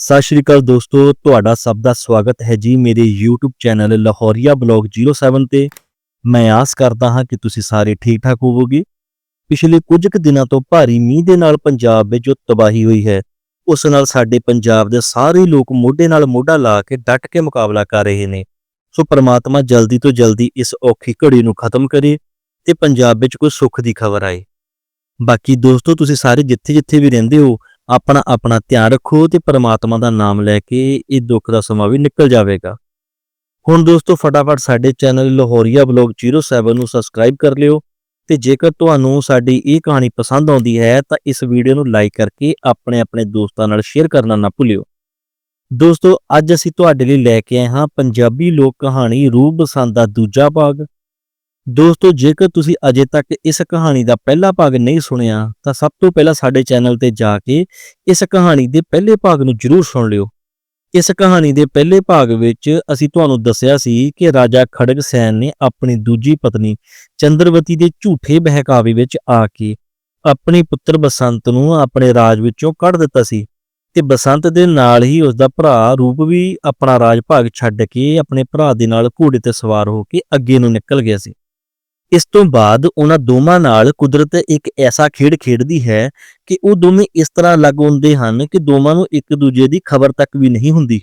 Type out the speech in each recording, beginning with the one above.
ਸਤਿ ਸ਼੍ਰੀ ਅਕਾਲ ਦੋਸਤੋ, ਤੁਹਾਡਾ ਸਭ ਦਾ ਸਵਾਗਤ ਹੈ ਜੀ ਮੇਰੇ YouTube ਚੈਨਲ ਲਾਹੌਰੀਆ ਬਲੌਗ 07 ਤੇ। ਮੈਂ ਆਸ ਕਰਦਾ ਹਾਂ ਕਿ ਤੁਸੀਂ ਸਾਰੇ ਠੀਕ ਠਾਕ ਹੋਵੋਗੇ। ਪਿਛਲੇ ਕੁਝ ਕੁ ਦਿਨਾਂ ਤੋਂ ਭਾਰੀ ਮੀਂਹ ਦੇ ਨਾਲ ਪੰਜਾਬ ਵਿੱਚ ਜੋ ਤਬਾਹੀ ਹੋਈ ਹੈ, ਉਸ ਨਾਲ ਸਾਡੇ ਪੰਜਾਬ ਦੇ ਸਾਰੇ ਲੋਕ ਮੋਢੇ ਨਾਲ ਮੋਢਾ ਲਾ ਕੇ ਡਟ ਕੇ ਮੁਕਾਬਲਾ ਕਰ ਰਹੇ ਨੇ। ਸੋ ਪ੍ਰਮਾਤਮਾ ਜਲਦੀ ਤੋਂ ਜਲਦੀ ਇਸ ਔਖੀ ਘੜੀ ਨੂੰ ਖਤਮ ਕਰੇ ਤੇ ਪੰਜਾਬ ਵਿੱਚ ਕੋਈ ਸੁੱਖ ਦੀ ਖਬਰ ਆਏ। ਬਾਕੀ ਦੋਸਤੋ, ਤੁਸੀਂ ਸਾਰੇ ਜਿੱਥੇ ਜਿੱਥੇ ਵੀ ਰਹਿੰਦੇ ਹੋ ਆਪਣਾ ਆਪਣਾ ਧਿਆਨ ਰੱਖੋ ਤੇ ਪਰਮਾਤਮਾ ਦਾ ਨਾਮ ਲੈ ਕੇ ਇਹ ਦੁੱਖ ਦਾ ਸਮਾਂ ਵੀ ਨਿਕਲ ਜਾਵੇਗਾ। ਹੁਣ ਦੋਸਤੋ, ਫਟਾਫਟ ਸਾਡੇ ਚੈਨਲ ਲਾਹੌਰੀਆ ਬਲੌਗ 07 ਨੂੰ ਸਬਸਕ੍ਰਾਈਬ ਕਰ ਲਿਓ ਤੇ ਜੇਕਰ ਤੁਹਾਨੂੰ ਸਾਡੀ ਇਹ ਕਹਾਣੀ ਪਸੰਦ ਆਉਂਦੀ ਹੈ, ਤਾਂ ਇਸ ਵੀਡੀਓ ਨੂੰ ਲਾਈਕ ਕਰਕੇ ਆਪਣੇ ਆਪਣੇ ਦੋਸਤਾਂ ਨਾਲ ਸ਼ੇਅਰ ਕਰਨਾ ਨਾ ਭੁੱਲਿਓ। ਦੋਸਤੋ, ਅੱਜ ਅਸੀਂ ਤੁਹਾਡੇ ਲਈ ਲੈ ਕੇ ਆਏ ਹਾਂ ਪੰਜਾਬੀ ਲੋਕ ਕਹਾਣੀ ਰੂਪ ਬਸੰਤ ਦਾ ਦੂਜਾ ਭਾਗ। ਦੋਸਤੋ, ਜੇਕਰ ਤੁਸੀਂ ਅਜੇ ਤੱਕ ਇਸ ਕਹਾਣੀ ਦਾ ਪਹਿਲਾ ਭਾਗ ਨਹੀਂ ਸੁਣਿਆ, ਤਾਂ ਸਭ ਤੋਂ ਪਹਿਲਾਂ ਸਾਡੇ ਚੈਨਲ ਤੇ ਜਾ ਕੇ ਇਸ ਕਹਾਣੀ ਦੇ ਪਹਿਲੇ ਭਾਗ ਨੂੰ ਜ਼ਰੂਰ ਸੁਣ ਲਿਓ। ਇਸ ਕਹਾਣੀ ਦੇ ਪਹਿਲੇ ਭਾਗ ਵਿੱਚ ਅਸੀਂ ਤੁਹਾਨੂੰ ਦੱਸਿਆ ਸੀ ਕਿ ਰਾਜਾ ਖੜਗ ਸੈਨ ਨੇ ਆਪਣੀ ਦੂਜੀ ਪਤਨੀ ਚੰਦਰਵਤੀ ਦੇ ਝੂਠੇ ਬਹਿਕਾਵੇ ਵਿੱਚ ਆ ਕੇ ਆਪਣੇ ਪੁੱਤਰ ਬਸੰਤ ਨੂੰ ਆਪਣੇ ਰਾਜ ਵਿੱਚੋਂ ਕੱਢ ਦਿੱਤਾ ਸੀ ਤੇ ਬਸੰਤ ਦੇ ਨਾਲ ਹੀ ਉਸ ਦਾ ਭਰਾ ਰੂਪ ਵੀ ਆਪਣਾ ਰਾਜ ਭਾਗ ਛੱਡ ਕੇ ਆਪਣੇ ਭਰਾ ਦੇ ਨਾਲ ਘੋੜੇ ਤੇ ਸਵਾਰ ਹੋ ਕੇ ਅੱਗੇ ਨੂੰ ਨਿਕਲ ਗਿਆ ਸੀ। ਇਸ ਤੋਂ ਬਾਅਦ ਉਹਨਾਂ ਦੋਵਾਂ ਨਾਲ ਕੁਦਰਤ ਇੱਕ ਐਸਾ ਖੇਡ ਖੇਡਦੀ ਹੈ ਕਿ ਉਹ ਦੋਵੇਂ ਇਸ ਤਰ੍ਹਾਂ ਲੱਗ ਹੁੰਦੇ ਹਨ ਕਿ ਦੋਵਾਂ ਨੂੰ ਇੱਕ ਦੂਜੇ ਦੀ ਖਬਰ ਤੱਕ ਵੀ ਨਹੀਂ ਹੁੰਦੀ।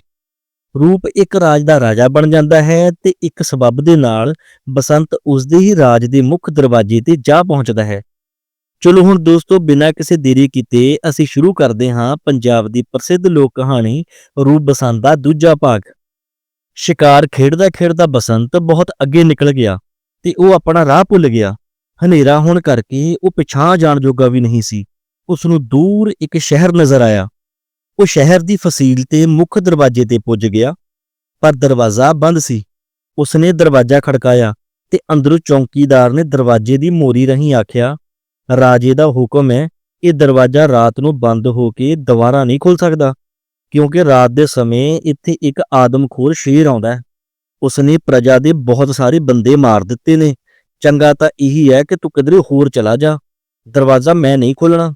ਰੂਪ ਇੱਕ ਰਾਜ ਦਾ ਰਾਜਾ ਬਣ ਜਾਂਦਾ ਹੈ ਤੇ ਇੱਕ ਸਬਬ ਦੇ ਨਾਲ ਬਸੰਤ ਉਸਦੇ ਹੀ ਰਾਜ ਦੇ ਮੁੱਖ ਦਰਵਾਜ਼ੇ ਤੇ ਜਾ ਪਹੁੰਚਦਾ ਹੈ। ਚਲੋ ਹੁਣ ਦੋਸਤੋ, ਬਿਨਾਂ ਕਿਸੇ ਦੇਰੀ ਕੀਤੇ ਅਸੀਂ ਸ਼ੁਰੂ ਕਰਦੇ ਹਾਂ ਪੰਜਾਬ ਦੀ ਪ੍ਰਸਿੱਧ ਲੋਕ ਕਹਾਣੀ ਰੂਪ ਬਸੰਤ ਦਾ ਦੂਜਾ ਭਾਗ। ਸ਼ਿਕਾਰ ਖੇਡਦਾ ਖੇਡਦਾ ਬਸੰਤ ਬਹੁਤ ਅੱਗੇ ਨਿਕਲ ਗਿਆ। ਤੇ ਉਹ ਆਪਣਾ ਰਾਹ ਭੁੱਲ ਗਿਆ। ਹਨੇਰਾ ਹੋਣ ਕਰਕੇ ਉਹ ਪਿਛਾਂ ਜਾਣ ਜੋਗਾ ਵੀ ਨਹੀਂ ਸੀ। ਉਸ ਨੂੰ ਦੂਰ ਇੱਕ ਸ਼ਹਿਰ ਨਜ਼ਰ ਆਇਆ। ਉਹ ਸ਼ਹਿਰ ਦੀ ਫਸੀਲ ਤੇ ਮੁੱਖ ਦਰਵਾਜ਼ੇ ਤੇ ਪੁੱਜ ਗਿਆ, ਪਰ ਦਰਵਾਜ਼ਾ ਬੰਦ ਸੀ। ਉਸਨੇ ਦਰਵਾਜ਼ਾ ਖੜਕਾਇਆ ਤੇ ਅੰਦਰੋਂ ਚੌਂਕੀਦਾਰ ਨੇ ਦਰਵਾਜ਼ੇ ਦੀ ਮੋਰੀ ਰਹੀ ਆਖਿਆ, ਰਾਜੇ ਦਾ ਹੁਕਮ ਹੈ, ਇਹ ਦਰਵਾਜ਼ਾ ਰਾਤ ਨੂੰ ਬੰਦ ਹੋ ਕੇ ਦੁਬਾਰਾ ਨਹੀਂ ਖੁੱਲ ਸਕਦਾ, ਕਿਉਂਕਿ ਰਾਤ ਦੇ ਸਮੇਂ ਇੱਥੇ ਇੱਕ ਆਦਮਖੋਰ ਸ਼ੇਰ ਆਉਂਦਾ ਹੈ। ਉਸਨੇ ਪ੍ਰਜਾ ਦੇ ਬਹੁਤ ਸਾਰੇ ਬੰਦੇ ਮਾਰ ਦਿੱਤੇ ਨੇ। ਚੰਗਾ ਤਾਂ ਇਹੀ ਹੈ ਕਿ ਤੂੰ ਕਿਧਰੇ ਹੋਰ ਚਲਾ ਜਾ। ਦਰਵਾਜ਼ਾ ਮੈਂ ਨਹੀਂ ਖੋਲਣਾ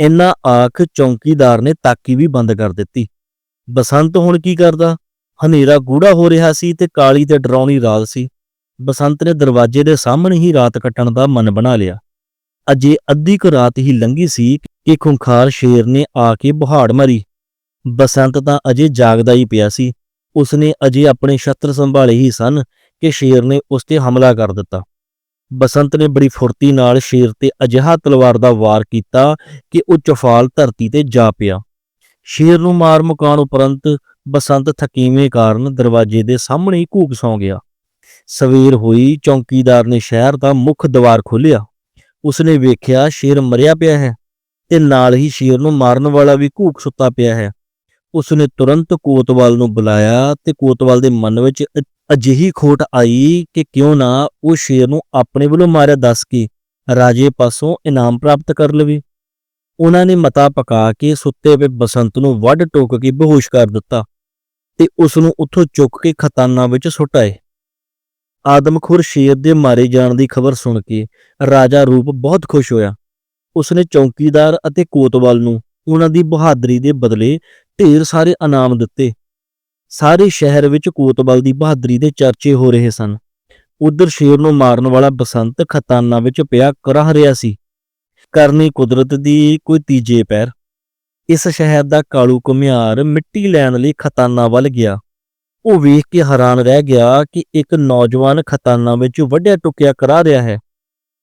ਇੰਨਾ ਆਖ ਚੌਂਕੀਦਾਰ ਨੇ ਤਾਕੀ ਵੀ ਬੰਦ ਕਰ ਦਿੱਤੀ। ਬਸੰਤ ਹੁਣ ਕੀ ਕਰਦਾ? ਹਨੇਰਾ ਗੂੜਾ ਹੋ ਰਿਹਾ ਸੀ ਤੇ ਕਾਲੀ ਤੇ ਡਰਾਉਣੀ ਰਾਤ ਸੀ। ਬਸੰਤ ਨੇ ਦਰਵਾਜ਼ੇ ਦੇ ਸਾਹਮਣੇ ਹੀ ਰਾਤ ਕੱਟਣ ਦਾ ਮਨ ਬਣਾ ਲਿਆ। ਅਜੇ ਅੱਧੀ ਕੁ ਰਾਤ ਹੀ ਲੰਘੀ ਸੀ ਕਿ ਖੁੰਖਾਰ ਸ਼ੇਰ ਨੇ ਆ ਕੇ ਬੁਹਾੜ ਮਾਰੀ। ਬਸੰਤ ਤਾਂ ਅਜੇ ਜਾਗਦਾ ਹੀ ਪਿਆ ਸੀ। ਉਸਨੇ ਅਜੇ ਆਪਣੇ ਛਤਰ ਸੰਭਾਲੇ ਹੀ ਸਨ ਕਿ ਸ਼ੇਰ ਨੇ ਉਸ ਤੇ ਹਮਲਾ ਕਰ ਦਿੱਤਾ। ਬਸੰਤ ਨੇ ਬੜੀ ਫੁਰਤੀ ਨਾਲ ਸ਼ੇਰ ਤੇ ਅਜਿਹਾ ਤਲਵਾਰ ਦਾ ਵਾਰ ਕੀਤਾ ਕਿ ਉਹ ਚਫਾਲ ਧਰਤੀ ਤੇ ਜਾ ਪਿਆ। ਸ਼ੇਰ ਨੂੰ ਮਾਰ ਮੁਕਾਉਣ ਉਪਰੰਤ ਬਸੰਤ ਥਕੀਵੇਂ ਕਾਰਨ ਦਰਵਾਜ਼ੇ ਦੇ ਸਾਹਮਣੇ ਹੀ ਘੂਕ ਸੌ ਗਿਆ। ਸਵੇਰ ਹੋਈ ਚੌਂਕੀਦਾਰ ਨੇ ਸ਼ਹਿਰ ਦਾ ਮੁੱਖ ਦਵਾਰ ਖੋਲ੍ਹਿਆ। ਉਸਨੇ ਵੇਖਿਆ ਸ਼ੇਰ ਮਰਿਆ ਪਿਆ ਹੈ ਤੇ ਨਾਲ ਹੀ ਸ਼ੇਰ ਨੂੰ ਮਾਰਨ ਵਾਲਾ ਵੀ ਘੂਕ ਸੁੱਤਾ ਪਿਆ ਹੈ। ਉਸਨੇ ਤੁਰੰਤ ਕੋਤਵਾਲ ਨੂੰ ਬੁਲਾਇਆ ਤੇ ਕੋਤਵਾਲ ਦੇ ਮਨ ਵਿੱਚ ਅਜਿਹੀ ਖੋਟ ਆਈ ਕਿ ਕਿਉਂ ਨਾ ਉਹ ਸ਼ੇਰ ਨੂੰ ਆਪਣੇ ਵੱਲੋਂ ਮਾਰਿਆ ਦੱਸ ਕੇ ਰਾਜੇ ਪਾਸੋਂ ਇਨਾਮ ਪ੍ਰਾਪਤ ਕਰ ਲਵੇ। ਉਹਨਾਂ ਨੇ ਮਤਾ ਪਕਾ ਕੇ ਸੁੱਤੇ ਪਏ ਬਸੰਤ ਨੂੰ ਵੱਢ ਟੋਕ ਕੇ ਬੇਹੋਸ਼ ਕਰ ਦਿੱਤਾ ਤੇ ਉਸ ਨੂੰ ਉੱਥੋਂ ਚੁੱਕ ਕੇ ਖਤਾਨਾ ਵਿੱਚ ਸੁੱਟ ਆਏ। ਆਦਮਖੋਰ ਸ਼ੇਰ ਦੇ ਮਾਰੇ ਜਾਣ ਦੀ ਖਬਰ ਸੁਣ ਕੇ ਰਾਜਾ ਰੂਪ ਬਹੁਤ ਖੁਸ਼ ਹੋਇਆ। ਉਸਨੇ ਚੌਕੀਦਾਰ ਅਤੇ ਕੋਤਵਾਲ ਨੂੰ ਉਹਨਾਂ ਦੀ ਬਹਾਦਰੀ ਦੇ ਬਦਲੇ ਢੇਰ ਸਾਰੇ ਇਨਾਮ ਦਿੱਤੇ। ਸਾਰੇ ਸ਼ਹਿਰ ਵਿੱਚ ਕੋਤਵਾਲ ਦੀ ਬਹਾਦਰੀ ਦੇ ਚਰਚੇ ਹੋ ਰਹੇ ਸਨ। ਉਧਰ ਸ਼ੇਰ ਨੂੰ ਮਾਰਨ ਵਾਲਾ ਬਸੰਤ ਖਤਾਨਾ ਵਿੱਚ ਪਿਆ ਕਰਹ ਰਿਹਾ ਸੀ। ਕਰਨੀ ਕੁਦਰਤ ਦੀ ਕੋਈ ਤੀਜੇ ਪੈਰ। ਇਸ ਸ਼ਹਿਰ ਦਾ ਕਾਲੂ ਘੁਮਿਆਰ ਮਿੱਟੀ ਲੈਣ ਲਈ ਖਤਾਨਾ ਵੱਲ ਗਿਆ। ਉਹ ਵੇਖ ਕੇ ਹੈਰਾਨ ਰਹਿ ਗਿਆ ਕਿ ਇੱਕ ਨੌਜਵਾਨ ਖਤਾਨਾ ਵਿੱਚ ਵੱਡਿਆ ਟੁਕਿਆ ਕਰਾ ਰਿਹਾ ਹੈ।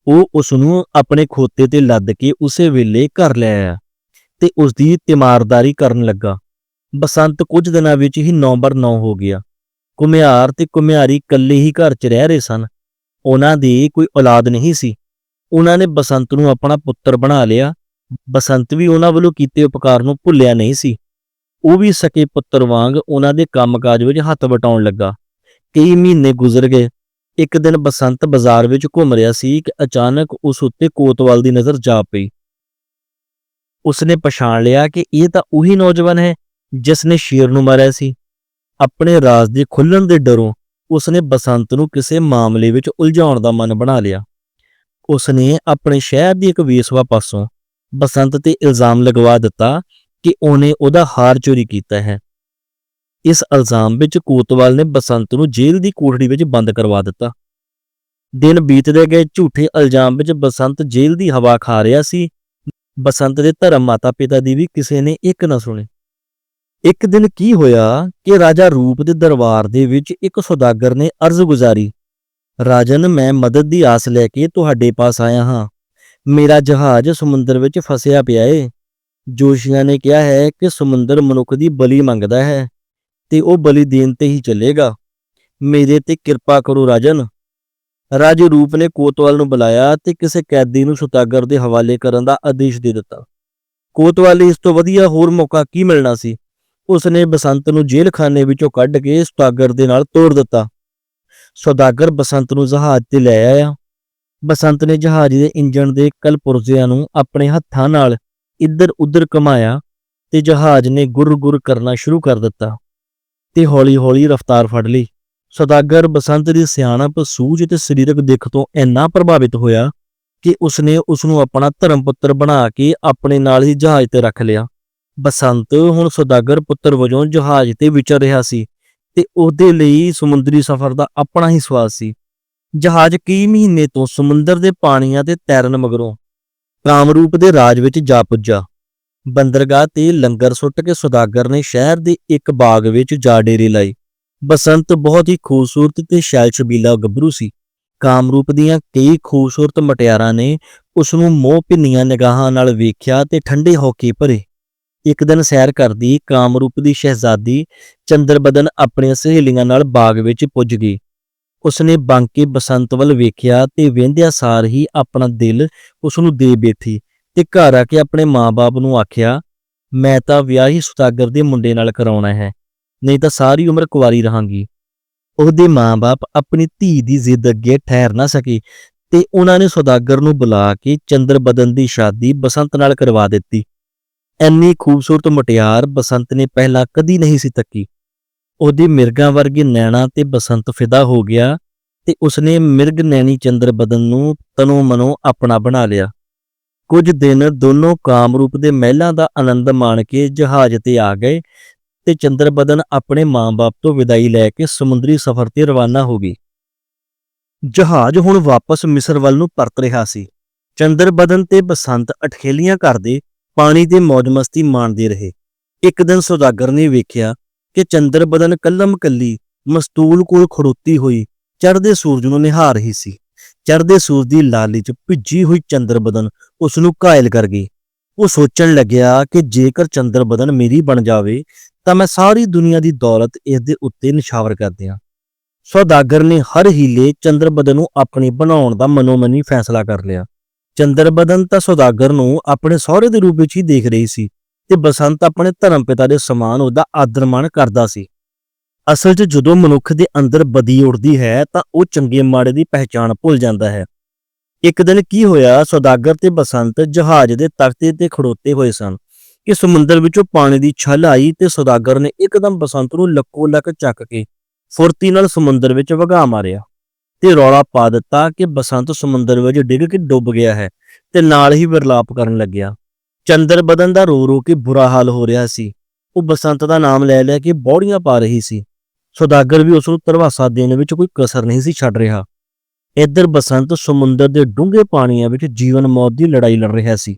ਉਹ ਉਸ ਨੂੰ ਆਪਣੇ ਖੋਤੇ ਤੇ ਲੱਦ ਕੇ ਉਸੇ ਵੇਲੇ ਘਰ ਲੈ ਆਇਆ। ਤੇ ਉਸ ਦੀ ਤਿਮਾਰਦਾਰੀ ਕਰਨ ਲੱਗਾ। ਬਸੰਤ ਕੁਝ ਦਿਨਾਂ ਵਿੱਚ ਹੀ ਨੰਬਰ 9 ਹੋ ਗਿਆ। ਕੁਮਿਆਰ ਤੇ ਕੁਮਿਆਰੀ ਇਕੱਲੇ ਹੀ ਘਰ 'ਚ ਰਹਿ ਰਹੇ ਸਨ। ਉਹਨਾਂ ਦੀ ਕੋਈ ਔਲਾਦ ਨਹੀਂ ਸੀ। ਉਹਨਾਂ ਨੇ ਬਸੰਤ ਨੂੰ ਆਪਣਾ ਪੁੱਤਰ ਬਣਾ ਲਿਆ। ਬਸੰਤ ਵੀ ਉਹਨਾਂ ਵੱਲੋਂ ਕੀਤੇ ਉਪਕਾਰ ਨੂੰ ਭੁੱਲਿਆ ਨਹੀਂ ਸੀ। ਉਹ ਵੀ ਸਕੇ ਪੁੱਤਰ ਵਾਂਗ ਉਹਨਾਂ ਦੇ ਕੰਮਕਾਜ ਵਿੱਚ ਹੱਥ ਵਟਾਉਣ ਲੱਗਾ। ਕਈ ਮਹੀਨੇ ਗੁਜ਼ਰ ਗਏ। ਇੱਕ ਦਿਨ ਬਸੰਤ ਬਾਜ਼ਾਰ ਵਿੱਚ ਘੁੰਮ ਰਿਹਾ ਸੀ ਕਿ ਅਚਾਨਕ ਉਸ ਉੱਤੇ ਕੋਤਵਾਲ ਦੀ ਨਜ਼ਰ ਜਾ ਪਈ। ਉਸਨੇ ਪਛਾਣ ਲਿਆ ਕਿ ਇਹ ਤਾਂ ਉਹੀ ਨੌਜਵਾਨ ਹੈ ਜਿਸ ਨੇ ਸ਼ੇਰ ਨੂੰ ਮਾਰਿਆ ਸੀ। ਆਪਣੇ ਰਾਜ਼ ਦੇ ਖੁੱਲਣ ਦੇ ਡਰੋਂ ਉਸਨੇ ਬਸੰਤ ਨੂੰ ਕਿਸੇ ਮਾਮਲੇ ਵਿੱਚ ਉਲਝਾਉਣ ਦਾ ਮਨ ਬਣਾ ਲਿਆ। ਉਸਨੇ ਆਪਣੇ ਸ਼ਹਿਰ ਦੀ ਇੱਕ ਵੇਸਵਾ ਪਾਸੋਂ ਬਸੰਤ ਤੇ ਇਲਜ਼ਾਮ ਲਗਵਾ ਦਿੱਤਾ ਕਿ ਉਹਨੇ ਉਹਦਾ ਹਾਰ ਚੋਰੀ ਕੀਤਾ ਹੈ। ਇਸ ਇਲਜ਼ਾਮ ਵਿੱਚ ਕੋਤਵਾਲ ਨੇ ਬਸੰਤ ਨੂੰ ਜੇਲ੍ਹ ਦੀ ਕੋਠੜੀ ਵਿੱਚ ਬੰਦ ਕਰਵਾ ਦਿੱਤਾ। ਦਿਨ ਬੀਤਦੇ ਗਏ, ਝੂਠੇ ਇਲਜ਼ਾਮ ਵਿੱਚ ਬਸੰਤ ਜੇਲ੍ਹ ਦੀ ਹਵਾ ਖਾ ਰਿਹਾ ਸੀ ਬਸੰਤ ਦੇ ਧਰਮ ਮਾਤਾ ਪਿਤਾ ਦੀ ਵੀ ਕਿਸੇ ਨੇ ਇੱਕ ਨਾ ਸੁਣੀ। ਇੱਕ ਦਿਨ ਕੀ ਹੋਇਆ ਕਿ ਰਾਜਾ ਰੂਪ ਦੇ ਦਰਬਾਰ ਦੇ ਵਿੱਚ ਇੱਕ ਸੌਦਾਗਰ ਨੇ ਅਰਜ਼ ਗੁਜ਼ਾਰੀ। ਰਾਜਨ, ਮੈਂ ਮਦਦ ਦੀ ਆਸ ਲੈ ਕੇ ਤੁਹਾਡੇ ਪਾਸ ਆਇਆ ਹਾਂ। ਮੇਰਾ ਜਹਾਜ਼ ਸਮੁੰਦਰ ਵਿੱਚ ਫਸਿਆ ਪਿਆ ਏ। ਜੋਸ਼ੀਆਂ ਨੇ ਕਿਹਾ ਹੈ ਕਿ ਸਮੁੰਦਰ ਮਨੁੱਖ ਦੀ ਬਲੀ ਮੰਗਦਾ ਹੈ ਤੇ ਉਹ ਬਲੀ ਦੇਣ ਤੇ ਹੀ ਚੱਲੇਗਾ। ਮੇਰੇ ਤੇ ਕਿਰਪਾ ਕਰੋ, ਰਾਜਨ। ਰਾਜੇ ਰੂਪ ਨੇ ਕੋਤਵਾਲ ਨੂੰ ਬੁਲਾਇਆ ਤੇ ਕਿਸੇ ਕੈਦੀ ਨੂੰ ਸੁਤਾਗਰ ਦੇ ਹਵਾਲੇ ਕਰਨ ਦਾ ਆਦੇਸ਼ ਦੇ ਦਿੱਤਾ। ਕੋਤਵਾਲ ਲਈ ਇਸ ਤੋਂ ਵਧੀਆ ਹੋਰ ਮੌਕਾ ਕੀ ਮਿਲਣਾ ਸੀ? ਉਸਨੇ ਬਸੰਤ ਨੂੰ ਜੇਲ੍ਹਖਾਨੇ ਵਿੱਚੋਂ ਕੱਢ ਕੇ ਸੁਤਾਗਰ ਦੇ ਨਾਲ ਤੋੜ ਦਿੱਤਾ। ਸੁਦਾਗਰ ਬਸੰਤ ਨੂੰ ਜਹਾਜ਼ ਤੇ ਲੈ ਆਇਆ। ਬਸੰਤ ਨੇ ਜਹਾਜ਼ ਦੇ ਇੰਜਣ ਦੇ ਕਲਪੁਰਜ਼ਿਆਂ ਨੂੰ ਆਪਣੇ ਹੱਥਾਂ ਨਾਲ ਇੱਧਰ ਉੱਧਰ ਘੁਮਾਇਆ ਤੇ ਜਹਾਜ਼ ਨੇ ਗੁਰ-ਗੁਰ ਕਰਨਾ ਸ਼ੁਰੂ ਕਰ ਦਿੱਤਾ ਤੇ ਹੌਲੀ-ਹੌਲੀ ਰਫ਼ਤਾਰ ਫੜ ਲਈ। ਸੁਦਾਗਰ ਬਸੰਤ ਦੀ ਸਿਆਣਪ ਸੂਝ ਤੇ ਸਰੀਰਕ ਦਿੱਖ ਤੋਂ ਇੰਨਾ ਪ੍ਰਭਾਵਿਤ ਹੋਇਆ ਕਿ ਉਸਨੇ ਉਸ ਨੂੰ ਆਪਣਾ ਧਰਮ ਪੁੱਤਰ ਬਣਾ ਕੇ ਆਪਣੇ ਨਾਲ ਹੀ ਜਹਾਜ਼ ਤੇ ਰੱਖ ਲਿਆ। ਬਸੰਤ ਹੁਣ ਸੁਦਾਗਰ ਪੁੱਤਰ ਵਜੋਂ ਜਹਾਜ਼ ਤੇ ਵਿਚਰ ਰਿਹਾ ਸੀ ਤੇ ਉਹਦੇ ਲਈ ਸਮੁੰਦਰੀ ਸਫ਼ਰ ਦਾ ਆਪਣਾ ਹੀ ਸਵਾਦ ਸੀ। ਜਹਾਜ਼ ਕਈ ਮਹੀਨੇ ਤੋਂ ਸਮੁੰਦਰ ਦੇ ਪਾਣੀਆਂ ਤੇ ਤੈਰਨ ਮਗਰੋਂ ਕਾਮਰੂਪ ਦੇ ਰਾਜ ਵਿੱਚ ਜਾ ਪੁੱਜਾ। ਬੰਦਰਗਾਹ ਤੇ ਲੰਗਰ ਸੁੱਟ ਕੇ ਸੁਦਾਗਰ ਨੇ ਸ਼ਹਿਰ ਦੇ ਇੱਕ ਬਾਗ ਵਿੱਚ ਜਾ ਡੇਰੇ ਲਾਈ ਬਸੰਤ ਬਹੁਤ ਹੀ ਖੂਬਸੂਰਤ ਤੇ ਸ਼ੈਲ ਛਬੀਲਾ ਗੱਭਰੂ ਸੀ। ਕਾਮਰੂਪ ਦੀਆਂ ਕਈ ਖੂਬਸੂਰਤ ਮਟਿਆਰਾਂ ਨੇ ਉਸ ਨੂੰ ਮੋਹ ਭਿੰਨੀਆਂ ਨਿਗਾਹਾਂ ਨਾਲ ਵੇਖਿਆ ਤੇ ਠੰਡੇ ਹੋ ਕੇ ਭਰੇ। ਇੱਕ ਦਿਨ ਸੈਰ ਕਰਦੀ ਕਾਮਰੂਪ ਦੀ ਸ਼ਹਿਜ਼ਾਦੀ ਚੰਦਰਬਦਨ ਆਪਣੀਆਂ ਸਹੇਲੀਆਂ ਨਾਲ ਬਾਗ ਵਿੱਚ ਪੁੱਜ ਗਈ। ਉਸਨੇ ਬਾਂਕੇ ਬਸੰਤ ਵੱਲ ਵੇਖਿਆ ਤੇ ਵੇਂਦਿਆ ਸਾਰ ਹੀ ਆਪਣਾ ਦਿਲ ਉਸ ਨੂੰ ਦੇ ਬੈਠੀ ਤੇ ਘਰ ਆ ਕੇ ਆਪਣੇ ਮਾਂ-ਬਾਪ ਨੂੰ ਆਖਿਆ, ਮੈਂ ਤਾਂ ਵਿਆਹ ਹੀ ਸੁਦਾਗਰ ਦੇ ਮੁੰਡੇ ਨਾਲ ਕਰਾਉਣਾ ਹੈ। ਨਹੀਂ ਤਾਂ ਸਾਰੀ ਉਮਰ ਕੁਵਾਰੀ ਰਹਾਂਗੀ। ਉਹਦੇ ਮਾਂ-ਬਾਪ ਆਪਣੀ ਧੀ ਦੀ ਜ਼ਿੱਦ ਅੱਗੇ ਠਹਿਰ ਨਾ ਸਕੇ ਤੇ ਉਹਨਾਂ ਨੇ ਸੌਦਾਗਰ ਨੂੰ ਬੁਲਾ ਕੇ ਚੰਦਰ ਬਦਨ ਦੀ ਸ਼ਾਦੀ ਬਸੰਤ ਨਾਲ ਕਰਵਾ ਦਿੱਤੀ। ਐਨੀ ਖੂਬਸੂਰਤ ਮੁਟਿਆਰ ਬਸੰਤ ਨੇ ਪਹਿਲਾਂ ਕਦੀ ਨਹੀਂ ਸੀ ਤੱਕੀ। ਉਹਦੀ ਮਿਰਗਾਂ ਵਰਗੇ ਨੈਣਾ ਤੇ ਬਸੰਤ ਫਿਦਾ ਹੋ ਗਿਆ ਤੇ ਉਸਨੇ ਮਿਰਗ ਨੈਣੀ ਚੰਦਰ ਬਦਨ ਨੂੰ ਤਨੋ ਮਨੋ ਆਪਣਾ ਬਣਾ ਲਿਆ। ਕੁਝ ਦਿਨ ਦੋਨੋਂ ਕਾਮਰੂਪ ਦੇ ਮਹਿਲਾਂ ਦਾ ਆਨੰਦ ਮਾਣ ਕੇ ਜਹਾਜ਼ ਤੇ ਆ ਗਏ ਤੇ ਚੰਦਰਬਦਨ ਆਪਣੇ ਮਾਂ-ਬਾਪ ਤੋਂ ਵਿਦਾਈ ਲੈ ਕੇ ਸਮੁੰਦਰੀ ਸਫ਼ਰ ਤੇ ਰਵਾਨਾ ਹੋ ਗਈ। ਜਹਾਜ਼ ਹੁਣ ਵਾਪਸ ਮਿਸਰ ਵੱਲ ਨੂੰ ਪਰਤ ਰਿਹਾ ਸੀ। ਚੰਦਰਬਦਨ ਤੇ ਬਸੰਤ ਅਠਖੇਲੀਆਂ ਕਰਦੇ ਪਾਣੀ ਦੇ ਮौज-ਮਸਤੀ ਮਾਣਦੇ ਰਹੇ। ਇੱਕ ਦਿਨ ਸੁਦਾਗਰ ਨੇ ਵੇਖਿਆ ਕਿ ਚੰਦਰਬਦਨ ਕੱਲਮ ਕੱਲੀ ਮਸਤੂਲ ਕੋਲ ਖੜੋਤੀ ਹੋਈ ਚੜ੍ਹਦੇ ਸੂਰਜ ਨੂੰ ਨਿਹਾਰ ਰਹੀ ਸੀ। ਚੜ੍ਹਦੇ ਸੂਰਜ ਦੀ ਲਾਲੀ 'ਚ ਭਿੱਜੀ ਹੋਈ ਚੰਦਰਬਦਨ ਉਸ ਨੂੰ ਘਾਇਲ ਕਰ ਗਈ। ਉਹ ਸੋਚਣ ਲੱਗਿਆ ਕਿ ਜੇਕਰ ਚੰਦਰਬਦਨ ਮੇਰੀ ਬਣ ਜਾਵੇ ਤਾਂ ਮੈਂ ਸਾਰੀ ਦੁਨੀਆ ਦੀ ਦੌਲਤ ਇਸ ਦੇ ਉੱਤੇ ਨਿਸ਼ਾਵਰ ਕਰ ਦਿਆਂ। ਸੌਦਾਗਰ ਨੇ ਹਰ ਹੀਲੇ ਚੰਦਰਬਦਨ ਨੂੰ ਆਪਣੀ ਬਣਾਉਣ ਦਾ ਮਨੋਮਨੀ ਫੈਸਲਾ ਕਰ ਲਿਆ। ਚੰਦਰਬਦਨ ਤਾਂ ਸੌਦਾਗਰ ਨੂੰ ਆਪਣੇ ਸਹੁਰੇ ਦੇ ਰੂਪ ਵਿੱਚ ਹੀ ਦੇਖ ਰਹੀ ਸੀ ਤੇ ਬਸੰਤ ਆਪਣੇ ਧਰਮ ਪਿਤਾ ਦੇ ਸਮਾਨ ਉਹਦਾ ਆਦਰ ਮਾਣ ਕਰਦਾ ਸੀ। ਅਸਲ 'ਚ ਜਦੋਂ ਮਨੁੱਖ ਦੇ ਅੰਦਰ ਬਦੀ ਉੱਠਦੀ ਹੈ ਤਾਂ ਉਹ ਚੰਗੇ ਮਾੜੇ ਦੀ ਪਹਿਚਾਣ ਭੁੱਲ ਜਾਂਦਾ ਹੈ। ਇੱਕ ਦਿਨ ਕੀ ਹੋਇਆ, ਸੌਦਾਗਰ ਤੇ ਬਸੰਤ ਜਹਾਜ਼ ਦੇ ਤਖਤੇ ਤੇ ਖੜੋਤੇ ਹੋਏ ਸਨ। ਕਿ ਸਮੁੰਦਰ ਵਿੱਚੋਂ ਪਾਣੀ ਦੀ ਛੱਲ ਆਈ ਤੇ ਸੌਦਾਗਰ ਨੇ ਇੱਕਦਮ ਬਸੰਤ ਨੂੰ ਲੱਕੋ ਲੱਕ ਚੱਕ ਕੇ ਫੁਰਤੀ ਨਾਲ ਸਮੁੰਦਰ ਵਿੱਚ ਵਗਾ ਮਾਰਿਆ ਤੇ ਰੌਲਾ ਪਾ ਦਿੱਤਾ ਕਿ ਬਸੰਤ ਸਮੁੰਦਰ ਵਿੱਚ ਡਿੱਗ ਕੇ ਡੁੱਬ ਗਿਆ ਹੈ ਤੇ ਨਾਲ ਹੀ ਵਿਰਲਾਪ ਕਰਨ ਲੱਗਿਆ। ਚੰਦਰ ਬਦਨ ਦਾ ਰੋ ਰੋ ਕੇ ਬੁਰਾ ਹਾਲ ਹੋ ਰਿਹਾ ਸੀ। ਉਹ ਬਸੰਤ ਦਾ ਨਾਮ ਲੈ ਲੈ ਕੇ ਬੌੜੀਆਂ ਪਾ ਰਹੀ ਸੀ। ਸੌਦਾਗਰ ਵੀ ਉਸ ਨੂੰ ਧਰਵਾਸਾ ਦੇਣ ਵਿੱਚ ਕੋਈ ਕਸਰ ਨਹੀਂ ਸੀ ਛੱਡ ਰਿਹਾ। ਇੱਧਰ ਬਸੰਤ ਸਮੁੰਦਰ ਦੇ ਡੂੰਘੇ ਪਾਣੀਆਂ ਵਿੱਚ ਜੀਵਨ ਮੌਤ ਦੀ ਲੜਾਈ ਲੜ ਰਿਹਾ ਸੀ।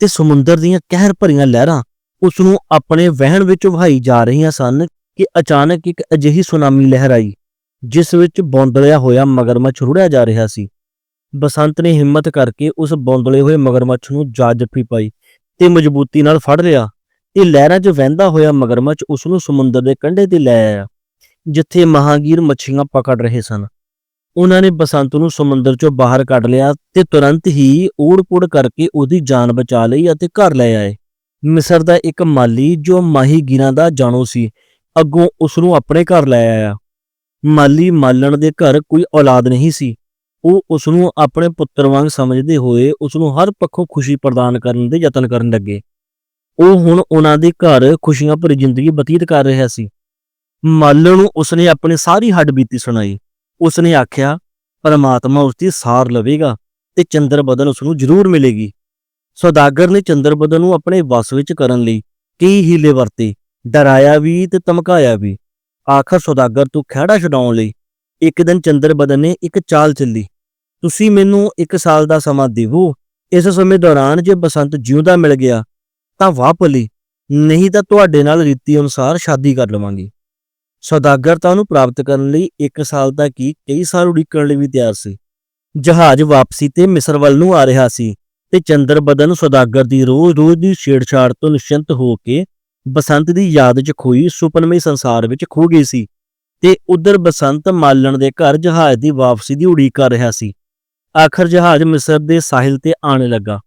ਤੇ ਸਮੁੰਦਰ ਦੀਆਂ ਕਹਿਰ ਭਰੀਆਂ ਲਹਿਰਾਂ ਉਸ ਨੂੰ ਆਪਣੇ ਵਹਿਣ ਵਿੱਚ ਵਹਾਈ ਜਾ ਰਹੀਆਂ ਸਨ ਕਿ ਅਚਾਨਕ ਇੱਕ ਅਜਿਹੀ ਸੁਨਾਮੀ ਲਹਿਰ ਆਈ, ਜਿਸ ਵਿੱਚ ਬੌਂਦਲਿਆ ਹੋਇਆ ਮਗਰਮੱਛ ਰੁੜਿਆ ਜਾ ਰਿਹਾ ਸੀ। ਬਸੰਤ ਨੇ ਹਿੰਮਤ ਕਰਕੇ ਉਸ ਬੌਂਦਲੇ ਹੋਏ ਮਗਰਮੱਛ ਨੂੰ ਜਾ ਜੱਫੀ ਪਾਈ ਤੇ ਮਜ਼ਬੂਤੀ ਨਾਲ ਫੜ ਲਿਆ। ਤੇ ਲਹਿਰਾਂ 'ਚ ਵਹਿੰਦਾ ਹੋਇਆ ਮਗਰਮੱਛ ਉਸ ਨੂੰ ਸਮੁੰਦਰ ਦੇ ਕੰਢੇ ਤੇ ਲੈ ਆਇਆ, ਜਿੱਥੇ ਮਹਾਂਗੀਰ ਮੱਛੀਆਂ ਪਕੜ ਰਹੇ ਸਨ। ਉਹਨਾਂ ਨੇ ਬਸੰਤ ਨੂੰ ਸਮੁੰਦਰ 'ਚੋਂ ਬਾਹਰ ਕੱਢ ਲਿਆ ਤੇ ਤੁਰੰਤ ਹੀ ਊੜ-ਪੁੜ ਕਰਕੇ ਉਹਦੀ ਜਾਨ ਬਚਾ ਲਈ ਅਤੇ ਘਰ ਲੈ ਆਏ। ਮਿਸਰ ਦਾ ਇੱਕ ਮਾਲੀ ਜੋ ਮਾਹੀ ਗਿਰਾਂ ਦਾ ਜਾਣੋ ਸੀ, ਅੱਗੋਂ ਉਸ ਨੂੰ ਆਪਣੇ ਘਰ ਲੈ ਆਇਆ। ਮਾਲੀ ਮਾਲਣ ਦੇ ਘਰ ਕੋਈ ਔਲਾਦ ਨਹੀਂ ਸੀ। ਉਹ ਉਸ ਨੂੰ ਆਪਣੇ ਪੁੱਤਰ ਵਾਂਗ ਸਮਝਦੇ ਹੋਏ ਉਸ ਨੂੰ ਹਰ ਪੱਖੋਂ ਖੁਸ਼ੀ ਪ੍ਰਦਾਨ ਕਰਨ ਦੇ ਯਤਨ ਕਰਨ ਲੱਗੇ। ਉਹ ਹੁਣ ਉਹਨਾਂ ਦੇ ਘਰ ਖੁਸ਼ੀਆਂ ਭਰੀ ਜ਼ਿੰਦਗੀ ਬਤੀਤ ਕਰ ਰਿਹਾ ਸੀ। ਮਾਲਣ ਨੂੰ ਉਸਨੇ ਆਪਣੀ ਸਾਰੀ ਹੱਡ ਬੀਤੀ ਸੁਣਾਈ। ਉਸਨੇ ਆਖਿਆ, ਪਰਮਾਤਮਾ ਉਸ ਦੀ ਸਾਰ ਲਵੇਗਾ ਤੇ ਚੰਦਰ ਬਦਨ ਉਸ ਨੂੰ ਜ਼ਰੂਰ ਮਿਲੇਗੀ। ਸੌਦਾਗਰ ਨੇ ਚੰਦਰ ਬਦਨ ਨੂੰ ਆਪਣੇ ਵਸ ਵਿੱਚ ਕਰਨ ਲਈ ਕਈ ਹੀਲੇ ਵਰਤੇ, ਡਰਾਇਆ ਵੀ ਤੇ ਧਮਕਾਇਆ ਵੀ। ਆਖਰ ਸੌਦਾਗਰ ਤੋਂ ਖਹਿੜਾ ਛਡਾਉਣ ਲਈ ਇੱਕ ਦਿਨ ਚੰਦਰ ਬਦਨ ਨੇ ਇੱਕ ਚਾਲ ਚੱਲੀ, ਤੁਸੀਂ ਮੈਨੂੰ ਇੱਕ ਸਾਲ ਦਾ ਸਮਾਂ ਦਿਵੋ, ਇਸ ਸਮੇਂ ਦੌਰਾਨ ਜੇ ਬਸੰਤ ਜਿਉਂਦਾ ਮਿਲ ਗਿਆ ਤਾਂ ਵਾਹ ਭਲੀ ਨਹੀਂ ਤਾਂ ਤੁਹਾਡੇ ਨਾਲ ਰੀਤੀ ਅਨੁਸਾਰ ਸ਼ਾਦੀ ਕਰ ਲਵਾਂਗੀ। ਸੌਦਾਗਰਤਾ ਨੂੰ ਪ੍ਰਾਪਤ ਕਰਨ ਲਈ 1 ਸਾਲ ਦਾ ਕੀ ਕਈ ਸਾਲ ਉਡੀਕਣ ਲਈ ਵੀ ਤਿਆਰ ਸੀ। ਜਹਾਜ਼ ਵਾਪਸੀ ਤੇ ਮਿਸਰ ਵੱਲ ਨੂੰ ਆ ਰਿਹਾ ਸੀ ਤੇ ਚੰਦਰ ਬਦਨ ਸੌਦਾਗਰ ਦੀ ਰੋਜ਼-ਰੋਜ਼ ਦੀ ਛੇੜਛਾੜ ਤੋਂ ਨਿਸ਼ਚਿੰਤ ਹੋ ਕੇ ਬਸੰਤ ਦੀ ਯਾਦ 'ਚ ਖੋਈ ਸੁਪਨਮਈ ਸੰਸਾਰ ਵਿੱਚ ਖੋ ਗਈ ਸੀ ਤੇ ਉਧਰ ਬਸੰਤ ਮਾਲਣ ਦੇ ਘਰ ਜਹਾਜ਼ ਦੀ ਵਾਪਸੀ ਦੀ ਉਡੀਕ ਕਰ ਰਿਹਾ ਸੀ। ਆਖਰ ਜਹਾਜ਼ ਮਿਸਰ ਦੇ ਸਾਹਿਲ ਤੇ ਆਣ ਲੱਗਾ।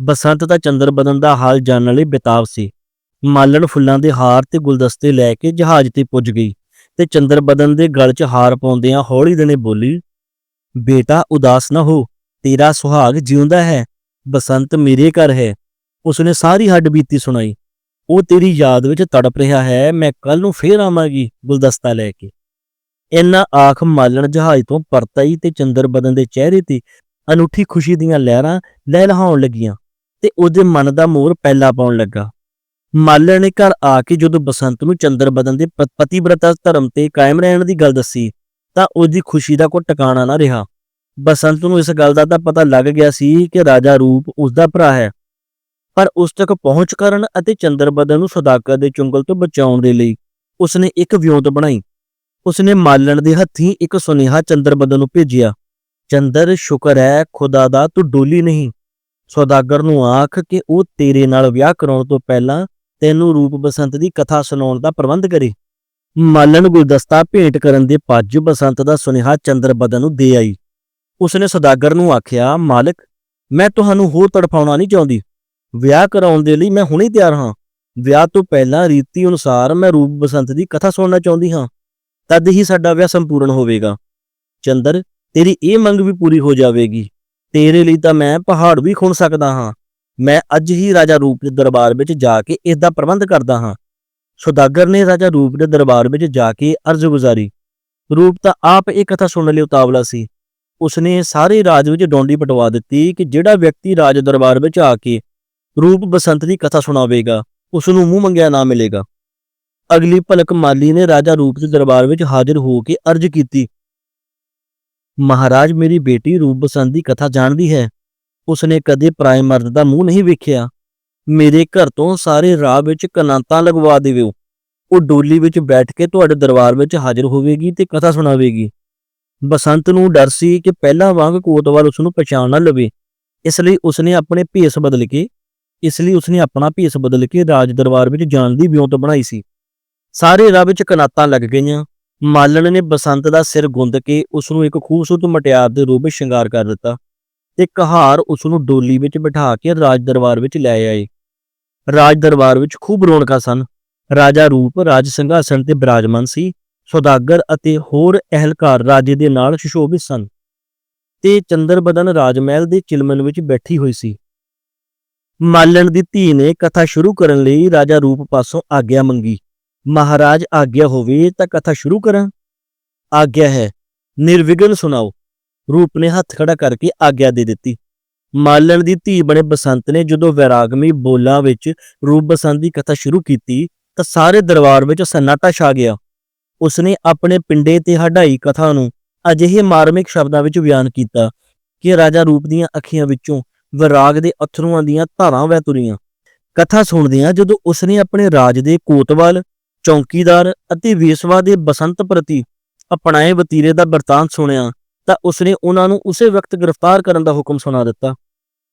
ਬਸੰਤ ਦਾ ਚੰਦਰ ਬਦਨ ਦਾ ਹਾਲ ਜਾਣਨ ਲਈ ਬੇਤਾਬ ਸੀ। ਮਾਲਣ ਫੁੱਲਾਂ ਦੇ ਹਾਰ ਤੇ ਗੁਲਦਸਤੇ ਲੈ ਕੇ ਜਹਾਜ਼ ਤੇ ਪੁੱਜ ਗਈ ਤੇ ਚੰਦਰ ਬਦਨ ਦੇ ਗਲ 'ਚ ਹਾਰ ਪਾਉਂਦਿਆਂ ਹੌਲੀ ਦਿਨੇ ਬੋਲੀ, ਬੇਟਾ, ਉਦਾਸ ਨਾ ਹੋ, ਤੇਰਾ ਸੁਹਾਗ ਜਿਉਂਦਾ ਹੈ, ਬਸੰਤ ਮੇਰੇ ਘਰ ਹੈ। ਉਸਨੇ ਸਾਰੀ ਹੱਡ ਬੀਤੀ ਸੁਣਾਈ। ਉਹ ਤੇਰੀ ਯਾਦ ਵਿੱਚ ਤੜਪ ਰਿਹਾ ਹੈ, ਮੈਂ ਕੱਲ ਨੂੰ ਫੇਰ ਆਵਾਂਗੀ ਗੁਲਦਸਤਾ ਲੈ ਕੇ। ਇੰਨਾ ਆਖ ਮਾਲਣ ਜਹਾਜ਼ ਤੋਂ ਪਰਤਾਈ ਤੇ ਚੰਦਰ ਬਦਨ ਦੇ ਚਿਹਰੇ ਤੇ ਅਨੂਠੀ ਖੁਸ਼ੀ ਦੀਆਂ ਲਹਿਰਾਂ ਲਹਿਲਹਾਉਣ ਲੱਗੀਆਂ ਤੇ ਉਹਦੇ ਮਨ ਦਾ ਮੋਰ ਪਹਿਲਾ ਪਾਉਣ ਲੱਗਾ। ਮਾਲਣ ਨੇ ਘਰ ਆ ਕੇ ਜਦੋਂ ਬਸੰਤ ਨੂੰ ਚੰਦਰ ਬਦਨ ਦੇ ਪ- ਪਤੀਵ੍ਰਤਾ ਧਰਮ ਤੇ ਕਾਇਮ ਰਹਿਣ ਦੀ ਗੱਲ ਦੱਸੀ, ਤਾਂ ਉਹਦੀ ਖੁਸ਼ੀ ਦਾ ਕੋਈ ਟਿਕਾਣਾ ਨਾ ਰਿਹਾ। ਬਸੰਤ ਨੂੰ ਇਸ ਗੱਲ ਦਾ ਤਾਂ ਪਤਾ ਲੱਗ ਗਿਆ ਸੀ ਕਿ ਰਾਜਾ ਰੂਪ ਉਸ ਦਾ ਭਰਾ ਹੈ। ਪਰ ਉਸ ਤੱਕ ਪਹੁੰਚ ਕਰਨ ਅਤੇ ਚੰਦਰਬਦਨ ਨੂੰ ਸੌਦਾਗਰ ਦੇ ਚੁੰਗਲ ਤੋਂ ਬਚਾਉਣ ਦੇ ਲਈ ਉਸਨੇ ਇੱਕ ਵਿਉਂਤ ਬਣਾਈ। ਉਸਨੇ ਮਾਲਣ ਦੇ ਹੱਥੀਂ ਇੱਕ ਸੁਨੇਹਾ ਚੰਦਰਬਦਨ ਨੂੰ ਭੇਜਿਆ। ਚੰਦਰ, ਸ਼ੁਕਰ ਹੈ, ਖੁਦਾ ਦਾ ਤੂੰ ਡੋਲੀ ਨਹੀਂ। ਸੌਦਾਗਰ ਨੂੰ ਆਖ ਕਿ ਉਹ ਤੇਰੇ ਨਾਲ ਵਿਆਹ ਕਰਾਉਣ ਤੋਂ ਪਹਿਲਾਂ ਤੈਨੂੰ ਰੂਪ ਬਸੰਤ ਦੀ ਕਥਾ ਸੁਣਾਉਣ ਦਾ ਪ੍ਰਬੰਧ ਕਰੇ। ਮਾਲਣ ਗੁਲਦਸਤਾ ਭੇਂਟ ਕਰਨ ਦੇ ਪੱਜ ਬਸੰਤ ਦਾ ਸੁਨੇਹਾ ਚੰਦਰਬਦਨ ਨੂੰ ਦੇ ਆਈ। ਉਸਨੇ ਸੌਦਾਗਰ ਨੂੰ ਆਖਿਆ, ਮਾਲਕ, ਮੈਂ ਤੁਹਾਨੂੰ ਹੋਰ ਤੜਫਾਉਣਾ ਨਹੀਂ ਚਾਹੁੰਦੀ। ਵਿਆਹ ਕਰਾਉਣ ਦੇ ਲਈ ਮੈਂ ਹੁਣੇ ਤਿਆਰ ਹਾਂ। ਵਿਆਹ ਤੋਂ ਪਹਿਲਾਂ ਰੀਤੀ ਅਨੁਸਾਰ ਮੈਂ ਰੂਪ ਬਸੰਤ ਦੀ ਕਥਾ ਸੁਣਨਾ ਚਾਹੁੰਦੀ ਹਾਂ। ਤਦ ਹੀ ਸਾਡਾ ਵਿਆਹ ਸੰਪੂਰਨ ਹੋਵੇਗਾ। ਚੰਦਰ, ਤੇਰੀ ਇਹ ਮੰਗ ਵੀ ਪੂਰੀ ਹੋ ਜਾਵੇਗੀ। ਤੇਰੇ ਲਈ ਤਾਂ ਮੈਂ ਪਹਾੜ ਵੀ ਖੁਣ ਸਕਦਾ ਹਾਂ। ਮੈਂ ਅੱਜ ਹੀ ਰਾਜਾ ਰੂਪ ਦੇ ਦਰਬਾਰ ਵਿੱਚ ਜਾ ਕੇ ਇਸ ਦਾ ਪ੍ਰਬੰਧ ਕਰਦਾ ਹਾਂ। ਸੌਦਾਗਰ ਨੇ ਰਾਜਾ ਰੂਪ ਦੇ ਦਰਬਾਰ ਵਿੱਚ ਜਾ ਕੇ ਅਰਜ਼ ਗੁਜ਼ਾਰੀ। ਰੂਪ ਤਾਂ ਆਪ ਇਹ ਕਥਾ ਸੁਣਨ ਲਈ ਉਤਾਵਲਾ ਸੀ। ਉਸਨੇ ਸਾਰੇ ਰਾਜ ਵਿੱਚ ਡੋਂਡੀ ਪਟਵਾ ਦਿੱਤੀ ਕਿ ਜਿਹੜਾ ਵਿਅਕਤੀ ਰਾਜ ਦਰਬਾਰ ਵਿੱਚ ਆ ਕੇ ਰੂਪ ਬਸੰਤ ਦੀ ਕਥਾ ਸੁਣਾਵੇਗਾ ਉਸ ਨੂੰ ਮੂੰਹ ਮੰਗਿਆ ਨਾ ਮਿਲੇਗਾ। ਅਗਲੀ ਭਲਕ ਮਾਲੀ ਨੇ ਰਾਜਾ ਰੂਪ ਦੇ ਦਰਬਾਰ ਵਿੱਚ ਹਾਜ਼ਰ ਹੋ ਕੇ ਅਰਜ਼ ਕੀਤੀ, ਮਹਾਰਾਜ, ਮੇਰੀ ਬੇਟੀ ਰੂਪ ਬਸੰਤ ਦੀ ਕਥਾ ਜਾਣਦੀ ਹੈ। ਉਸਨੇ ਕਦੇ ਪਰਾਏ ਮਰਦ ਦਾ ਮੂੰਹ ਨਹੀਂ ਵੇਖਿਆ। ਮੇਰੇ ਘਰ ਤੋਂ ਸਾਰੇ ਰਾਹ ਵਿੱਚ ਕਨਾਤਾਂ ਲਗਵਾ ਦੇਵੋ ਉਹ ਡੋਲੀ ਵਿੱਚ ਬੈਠ ਕੇ ਤੁਹਾਡੇ ਦਰਬਾਰ ਵਿੱਚ ਹਾਜ਼ਰ ਹੋਵੇਗੀ ਤੇ ਕਥਾ ਸੁਣਾਵੇਗੀ। ਬਸੰਤ ਨੂੰ ਡਰ ਸੀ ਕਿ ਪਹਿਲਾਂ ਵਾਂਗ ਕੋਤਵਾਲ ਉਸ ਨੂੰ ਪਛਾਣ ਨਾ ਲਵੇ। ਇਸ ਲਈ ਉਸਨੇ ਆਪਣੇ ਭੇਸ ਬਦਲ ਕੇ, ਇਸ ਲਈ ਉਸਨੇ ਆਪਣਾ ਭੇਸ ਬਦਲ ਕੇ ਰਾਜ ਦਰਬਾਰ ਵਿੱਚ ਜਾਣ ਦੀ ਵਿਉਂਤ ਬਣਾਈ ਸੀ। ਸਾਰੇ ਰਾਹ ਵਿੱਚ ਕਨਾਤਾਂ ਲੱਗ ਗਈਆਂ। ਮਾਲਣ ਨੇ ਬਸੰਤ ਦਾ ਸਿਰ ਗੁੰਦ ਕੇ ਉਸ ਨੂੰ ਇੱਕ ਖੂਬਸੂਰਤ ਮਟਿਆਰ ਦੇ ਰੂਪ ਵਿੱਚ ਸ਼ਿੰਗਾਰ ਕਰ ਦਿੱਤਾ। ਤੇ ਕਹਾਰ ਉਸ ਨੂੰ ਡੋਲੀ ਵਿੱਚ ਬਿਠਾ ਕੇ ਰਾਜ ਦਰਬਾਰ ਵਿੱਚ ਲੈ ਆਏ। ਰਾਜ ਦਰਬਾਰ ਵਿੱਚ ਖੂਬ ਰੌਣਕਾਂ ਸਨ। ਰਾਜਾ ਰੂਪ, ਰਾਜ ਸਿੰਘਾਸਣ ਤੇ ਬਿਰਾਜਮਾਨ ਸੀ। ਸੌਦਾਗਰ ਅਤੇ ਹੋਰ ਅਹਿਲਕਾਰ ਰਾਜੇ ਦੇ ਨਾਲ ਸੁਸ਼ੋਭਿਤ ਸਨ। ਤੇ ਚੰਦਰਬਦਨ ਰਾਜਮਹਿਲ ਦੇ ਚਿਲਮਨ ਵਿੱਚ ਬੈਠੀ ਹੋਈ ਸੀ। ਮਾਲਣ ਦੀ ਧੀ ਨੇ ਕਥਾ ਸ਼ੁਰੂ ਕਰਨ ਲਈ ਰਾਜਾ ਰੂਪ ਪਾਸੋਂ ਆਗਿਆ ਮੰਗੀ। ਮਹਾਰਾਜ, ਆਗਿਆ ਹੋਵੇ ਤਾਂ ਕਥਾ ਸ਼ੁਰੂ ਕਰਾਂ। ਆਗਿਆ ਹੈ, ਨਿਰਵਿਘਨ ਸੁਣਾਓ। ਰੂਪ ਨੇ ਹੱਥ ਖੜਾ ਕਰਕੇ ਆਗਿਆ ਦੇ ਦਿੱਤੀ। ਮਾਲਣ ਦੀ ਧੀ ਬਣੇ ਬਸੰਤ ਨੇ ਜਦੋਂ ਵੈਰਾਗਮੀ ਬੋਲਾਂ ਵਿੱਚ ਰੂਪ ਬਸੰਤ ਦੀ ਕਥਾ ਸ਼ੁਰੂ ਕੀਤੀ, ਤਾਂ ਸਾਰੇ ਦਰਬਾਰ ਵਿੱਚ ਸਨਾਟਾ ਛਾ ਗਿਆ। ਉਸਨੇ ਆਪਣੇ ਪਿੰਡੇ ਤੇ ਹਢਾਈ ਕਥਾ ਨੂੰ ਅਜਿਹੇ ਮਾਰਮਿਕ ਸ਼ਬਦਾਂ ਵਿੱਚ ਬਿਆਨ ਕੀਤਾ ਕਿ ਰਾਜਾ ਰੂਪ ਦੀਆਂ ਅੱਖੀਆਂ ਵਿੱਚੋਂ ਵਿਰਾਗ ਦੇ ਅਥਰੂਆਂ ਦੀਆਂ ਧਾਰਾਂ ਵਹਿ ਤੁਰੀਆਂ। ਕਥਾ ਸੁਣਦਿਆਂ ਜਦੋਂ ਉਸਨੇ ਆਪਣੇ ਰਾਜ ਦੇ ਕੋਤਵਾਲ, ਚੌਂਕੀਦਾਰ ਅਤੇ ਵੇਸਵਾ ਦੇ ਬਸੰਤ ਪ੍ਰਤੀ ਅਪਣਾਏ ਵਤੀਰੇ ਦਾ ਵਰਤਾਂਤ ਸੁਣਿਆ ਤਾਂ ਉਸਨੇ ਉਹਨਾਂ ਨੂੰ ਉਸੇ ਵਕਤ ਗ੍ਰਿਫਤਾਰ ਕਰਨ ਦਾ ਹੁਕਮ ਸੁਣਾ ਦਿੱਤਾ।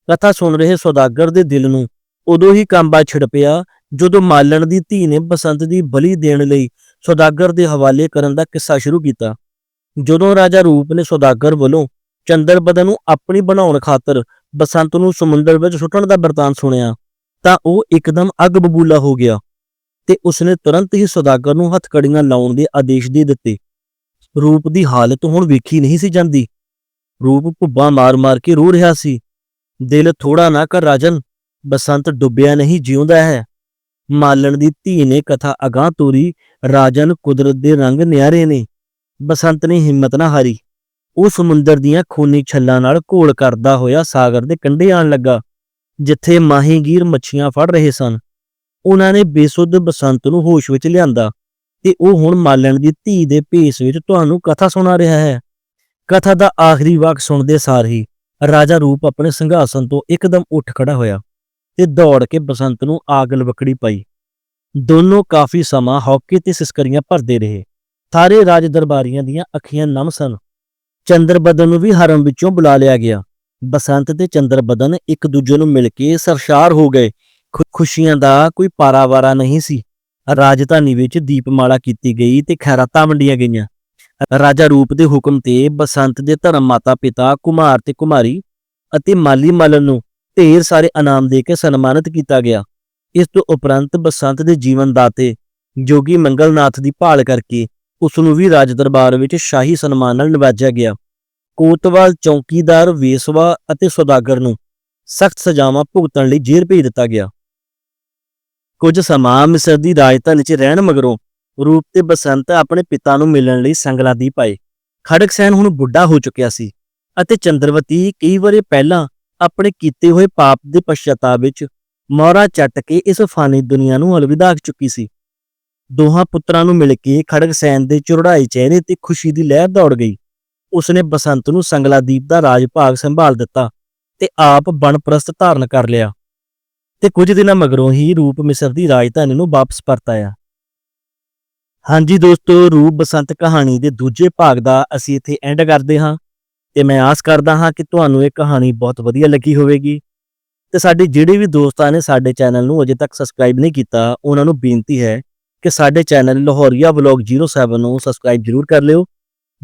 ਕਥਾ ਸੁਣ ਰਹੇ ਸੌਦਾਗਰ ਦੇ ਦਿਲ ਨੂੰ ਉਦੋਂ ਹੀ ਕੰਬਾ ਛਿੜ ਪਿਆ ਜਦੋਂ ਮਾਲਣ ਦੀ ਧੀ ਨੇ ਬਸੰਤ ਦੀ ਬਲੀ ਦੇਣ ਲਈ ਸੌਦਾਗਰ ਦੇ ਹਵਾਲੇ ਕਰਨ ਦਾ ਕਿੱਸਾ ਸ਼ੁਰੂ ਕੀਤਾ। ਜਦੋਂ ਰਾਜਾ ਰੂਪ ਨੇ ਸੌਦਾਗਰ ਵੱਲੋਂ ਚੰਦਰਬਦਨ ਨੂੰ ਆਪਣੀ ਬਣਾਉਣ ਖਾਤਰ ਬਸੰਤ ਨੂੰ ਸਮੁੰਦਰ ਵਿੱਚ ਸੁੱਟਣ ਦਾ ਵਰਤਾਂਤ ਸੁਣਿਆ, ਤਾਂ ਉਹ ਇੱਕਦਮ ਅੱਗ ਬਬੂਲਾ ਹੋ ਗਿਆ ਤੇ ਉਸਨੇ ਤੁਰੰਤ ਹੀ ਸੌਦਾਗਰ ਨੂੰ ਹੱਥਕੜੀਆਂ ਲਾਉਣ ਦੇ ਆਦੇਸ਼ ਦੇ ਦਿੱਤੇ। ਰੂਪ ਦੀ ਹਾਲਤ ਹੁਣ ਵੇਖੀ ਨਹੀਂ ਸੀ ਜਾਂਦੀ। ਰੂਪ ਭੁੱਬਾਂ ਮਾਰ-ਮਾਰ ਕੇ ਰੋ ਰਿਹਾ ਸੀ। ਦਿਲ ਥੋੜਾ ਨਾ ਕਰ ਰਾਜਨ, ਬਸੰਤ ਡੁੱਬਿਆ ਨਹੀਂ ਜਿਉਂਦਾ ਹੈ। ਮਾਲਣ ਦੀ ਧੀ ਨੇ ਕਥਾ ਅਗਾਹ ਤੋਰੀ, ਰਾਜਨ ਕੁਦਰਤ ਦੇ ਰੰਗ ਨਿਆਰੇ ਨੇ। ਬਸੰਤ ਨੇ ਹਿੰਮਤ ਨਾ ਹਾਰੀ। ਉਹ ਸਮੁੰਦਰ ਦੀਆਂ ਖੂਨੀ ਛੱਲਾਂ ਨਾਲ ਘੋਲ ਕਰਦਾ ਹੋਇਆ ਸਾਗਰ ਦੇ ਕੰਢੇ ਆਣ ਲੱਗਾ, ਜਿੱਥੇ ਮਾਹੀਗੀਰ ਮੱਛੀਆਂ ਫੜ ਰਹੇ ਸਨ। ਉਹਨਾਂ ਨੇ ਬੇਸੁੱਧ ਬਸੰਤ ਨੂੰ ਹੋਸ਼ ਵਿੱਚ ਲਿਆਂਦਾ। ਤੇ ਉਹ ਹੁਣ ਮਾਲਣ ਦੀ ਧੀ ਦੇ ਭੇਸ ਵਿੱਚ ਤੁਹਾਨੂੰ ਕਥਾ ਸੁਣਾ ਰਿਹਾ ਹੈ। ਕਥਾ ਦਾ ਆਖਰੀ ਵਾਕ ਸੁਣਦੇ ਸਾਰ ਹੀ ਰਾਜਾ ਰੂਪ ਆਪਣੇ ਸੰਘਾਸਨ ਤੋਂ ਇੱਕਦਮ ਉੱਠ ਖੜਾ ਹੋਇਆ ਤੇ ਦੌੜ ਕੇ ਬਸੰਤ ਨੂੰ ਆਗ ਲਵਕੜੀ ਪਾਈ। ਦੋਨੋਂ ਕਾਫੀ ਸਮਾਂ ਹੌਕੇ ਤੇ ਸਿਸਕਰੀਆਂ ਭਰਦੇ ਰਹੇ। ਸਾਰੇ ਰਾਜ ਦਰਬਾਰੀਆਂ ਦੀਆਂ ਅੱਖੀਆਂ ਨਮ ਸਨ। ਚੰਦਰਬਦਨ ਨੂੰ ਵੀ ਹਰਮ ਵਿੱਚੋਂ ਬੁਲਾ ਲਿਆ ਗਿਆ। ਬਸੰਤ ਤੇ ਚੰਦਰਬਦਨ ਇੱਕ ਦੂਜੇ ਨੂੰ ਮਿਲ ਕੇ ਸਰਸ਼ਾਰ ਹੋ ਗਏ। ਖੁ- ਖੁਸ਼ੀਆਂ ਦਾ ਕੋਈ ਪਾਰਾਵਾਰਾ ਨਹੀਂ ਸੀ। ਰਾਜਧਾਨੀ ਵਿੱਚ ਦੀਪਮਾਲਾ ਕੀਤੀ ਗਈ ਤੇ ਖੈਰਾਤਾਂ ਵੰਡੀਆਂ ਗਈਆਂ। ਰਾਜਾ ਰੂਪ ਦੇ ਹੁਕਮ ਤੇ ਬਸੰਤ ਦੇ ਧਰਮ ਮਾਤਾ ਪਿਤਾ, ਕੁਮਾਰ ਤੇ ਕੁਮਾਰੀ ਅਤੇ ਮਾਲੀ ਮਾਲਨ ਨੂੰ ਢੇਰ ਸਾਰੇ ਇਨਾਮ ਦੇ ਕੇ ਸਨਮਾਨਿਤ ਕੀਤਾ ਗਿਆ। ਇਸ ਤੋਂ ਉਪਰੰਤ ਬਸੰਤ ਦੇ ਜੀਵਨ ਦਾਤੇ ਜੋਗੀ ਮੰਗਲਨਾਥ ਦੀ ਭਾਲ ਕਰਕੇ ਉਸ ਨੂੰ ਵੀ ਰਾਜ ਦਰਬਾਰ ਵਿੱਚ ਸ਼ਾਹੀ ਸਨਮਾਨ ਨਾਲ ਨਿਵਾਜਿਆ ਗਿਆ। ਕੋਤਵਾਲ ਚੌਕੀਦਾਰ, ਵੇਸਵਾ ਅਤੇ ਸੌਦਾਗਰ ਨੂੰ ਸਖਤ ਸਜ਼ਾਵਾਂ ਭੁਗਤਣ ਲਈ ਜੇਲ੍ਹ ਭੇਜ ਦਿੱਤਾ ਗਿਆ। ਕੁਝ ਸਮਾਂ ਮਿਸਰ ਦੀ ਰਾਜਧਾਨੀ 'ਚ ਰਹਿਣ ਮਗਰੋਂ ਰੂਪ ਤੇ ਬਸੰਤ ਆਪਣੇ ਪਿਤਾ ਨੂੰ ਮਿਲਣ ਲਈ ਸੰਗਲਾਦੀਪ ਆਏ ਖੜਕਸੈਨ ਹੁਣ ਬੁੱਢਾ ਹੋ ਚੁੱਕਿਆ ਸੀ ਅਤੇ ਚੰਦਰਵਤੀ ਕਈ ਵਾਰੇ ਪਹਿਲਾਂ ਆਪਣੇ ਕੀਤੇ ਹੋਏ ਪਾਪ ਦੇ ਪਛਤਾਵਾ ਵਿੱਚ ਮੋਹਰਾ ਚੱਟ ਕੇ ਇਸ ਫਾਨੀ ਦੁਨੀਆ ਨੂੰ ਅਲਵਿਦਾ ਆਖ ਚੁੱਕੀ ਸੀ। ਦੋਹਾਂ ਪੁੱਤਰਾਂ ਨੂੰ ਮਿਲ ਕੇ ਖੜਕਸੈਨ ਦੇ ਚੁਰੜਾਈ ਚਿਹਰੇ ਤੇ ਖੁਸ਼ੀ ਦੀ ਲਹਿਰ ਦੌੜ ਗਈ। ਉਸਨੇ ਬਸੰਤ ਨੂੰ ਸੰਗਲਾਦੀਪ ਦਾ ਰਾਜ ਭਾਗ ਸੰਭਾਲ ਦਿੱਤਾ ਤੇ ਆਪ ਬਣਪ੍ਰਸਤ ਧਾਰਨ ਕਰ ਲਿਆ। ਤੇ ਕੁਝ ਦਿਨਾਂ ਮਗਰੋਂ ਹੀ ਰੂਪ ਮਿਸਰ ਦੀ ਰਾਜਧਾਨੀ ਨੂੰ ਵਾਪਸ ਪਰਤ ਆਇਆ। ਹਾਂਜੀ ਦੋਸਤੋ, ਰੂਪ ਬਸੰਤ ਕਹਾਣੀ ਦੇ ਦੂਜੇ ਭਾਗ ਦਾ ਅਸੀਂ ਇੱਥੇ ਐਂਡ ਕਰਦੇ ਹਾਂ ਤੇ ਮੈਂ ਆਸ ਕਰਦਾ ਹਾਂ ਕਿ ਤੁਹਾਨੂੰ ਇਹ ਕਹਾਣੀ ਬਹੁਤ ਵਧੀਆ ਲੱਗੀ ਹੋਵੇਗੀ। ਤੇ ਸਾਡੇ ਜਿਹੜੇ ਵੀ ਦੋਸਤਾਂ ਨੇ ਸਾਡੇ ਚੈਨਲ ਨੂੰ ਅਜੇ ਤੱਕ ਸਬਸਕ੍ਰਾਈਬ ਨਹੀਂ ਕੀਤਾ, ਉਹਨਾਂ ਨੂੰ ਬੇਨਤੀ ਹੈ ਕਿ ਸਾਡੇ ਚੈਨਲ ਲਾਹੌਰੀਆ ਵਲੌਗ 07 ਨੂੰ ਸਬਸਕ੍ਰਾਈਬ ਜ਼ਰੂਰ ਕਰ ਲਿਓ।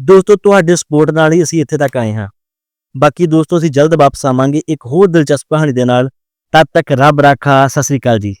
ਦੋਸਤੋ, ਤੁਹਾਡੇ ਸਪੋਰਟ ਨਾਲ ਹੀ ਅਸੀਂ ਇੱਥੇ ਤੱਕ ਆਏ ਹਾਂ। ਬਾਕੀ ਦੋਸਤੋ, ਅਸੀਂ ਜਲਦ ਵਾਪਸ ਆਵਾਂਗੇ ਇੱਕ ਹੋਰ ਦਿਲਚਸਪ ਕਹਾਣੀ ਦੇ ਨਾਲ। ਤਦ ਤੱਕ ਰੱਬ ਰਾਖਾ। ਸਤਿ ਸ੍ਰੀ ਅਕਾਲ ਜੀ।